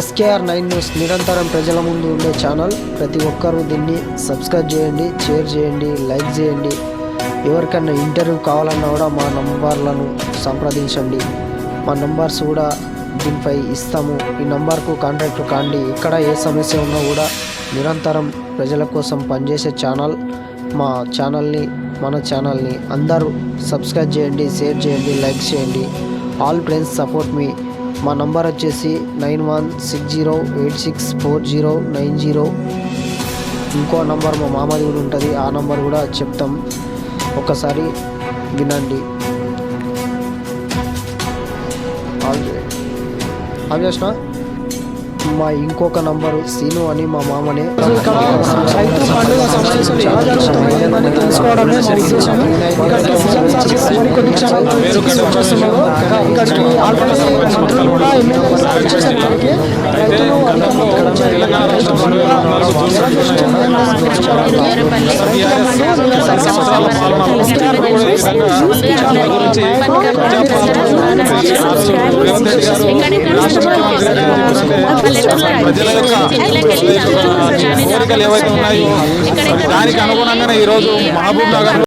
SKR nine news నిరంతరం ప్రజల ముందు ఉండే ఛానల్. ప్రతి ఒక్కరూ దీన్ని సబ్స్క్రైబ్ చేయండి షేర్ చేయండి లైక్ చేయండి. ఎవరికైనా ఇంటర్వ్యూ కావాలన్నా కూడా మా నంబర్లను సంప్రదించండి. మా నంబర్స్ కూడా దీనిపై ఇస్తాము. ఈ నంబర్కు కాంటాక్ట్ కాండి. ఇక్కడ ఏ సమస్య ఉన్నా కూడా నిరంతరం ప్రజల కోసం పనిచేసే ఛానల్. మా ఛానల్ని మన ఛానల్ని అందరూ సబ్స్క్రైబ్ చేయండి షేర్ చేయండి లైక్ చేయండి. All friends support me. మా నంబర్ వచ్చేసి nine one six zero eight six four zero nine zero. ఇంకో నంబర్ మా మామది కూడా ఉంటుంది. ఆ నంబర్ కూడా చెప్తాం. ఒకసారి వినండి. చేసిన మా ఇంకొక నంబరు సీను అని మా మామనే. తెలుసుకోవడమే ప్రజల యొక్క కోరికలు ఏవైతే ఉన్నాయో దానికి అనుగుణంగానే ఈరోజు మహబూబ్ నగర్